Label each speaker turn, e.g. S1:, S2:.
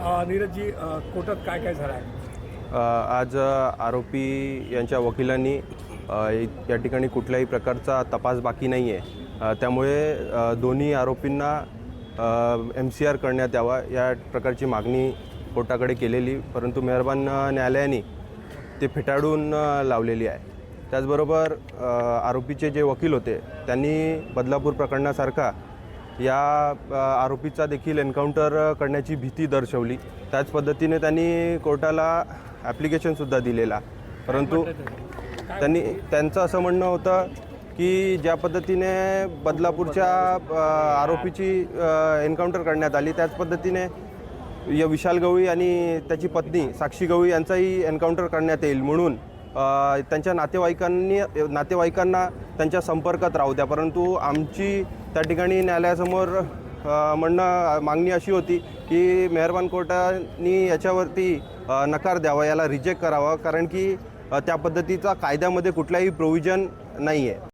S1: नीरजजी कोर्टात काय काय झालं आहे?
S2: आज आरोपी यांच्या वकिलांनी या ठिकाणी कुठल्याही प्रकारचा तपास बाकी नाही आहे त्यामुळे दोन्ही आरोपींना एम सी आर करण्यात यावा या प्रकारची मागणी कोर्टाकडे केलेली परंतु मेहरबान न्यायालयाने ते फेटाळून लावलेली आहे. त्याचबरोबर आरोपीचे जे वकील होते त्यांनी बदलापूर प्रकरणासारखा या आरोपीचा देखील एन्काउंटर करण्याची भीती दर्शवली. त्याच पद्धतीने त्यांनी कोर्टाला ॲप्लिकेशनसुद्धा दिलेला. परंतु त्यांनी त्यांचं असं म्हणणं होतं की ज्या पद्धतीने बदलापूरच्या आरोपीची एन्काउंटर करण्यात आली त्याच पद्धतीने या विशाल गवळी आणि त्याची पत्नी साक्षी गवळी यांचाही एन्काउंटर करण्यात येईल म्हणून त्यांच्या नातेवाईकांनी नातेवाईकांना त्यांच्या संपर्कात राहू द्या. परंतु आमची त्या ठिकाणी न्यायालयासमोर म्हणणं मागणी अशी होती की मेहरबान कोर्टानी याच्यावरती नकार द्यावा याला रिजेक्ट करावा. कारण की त्या पद्धतीचा कायद्यामध्ये कुठलाही प्रोव्हिजन नाही आहे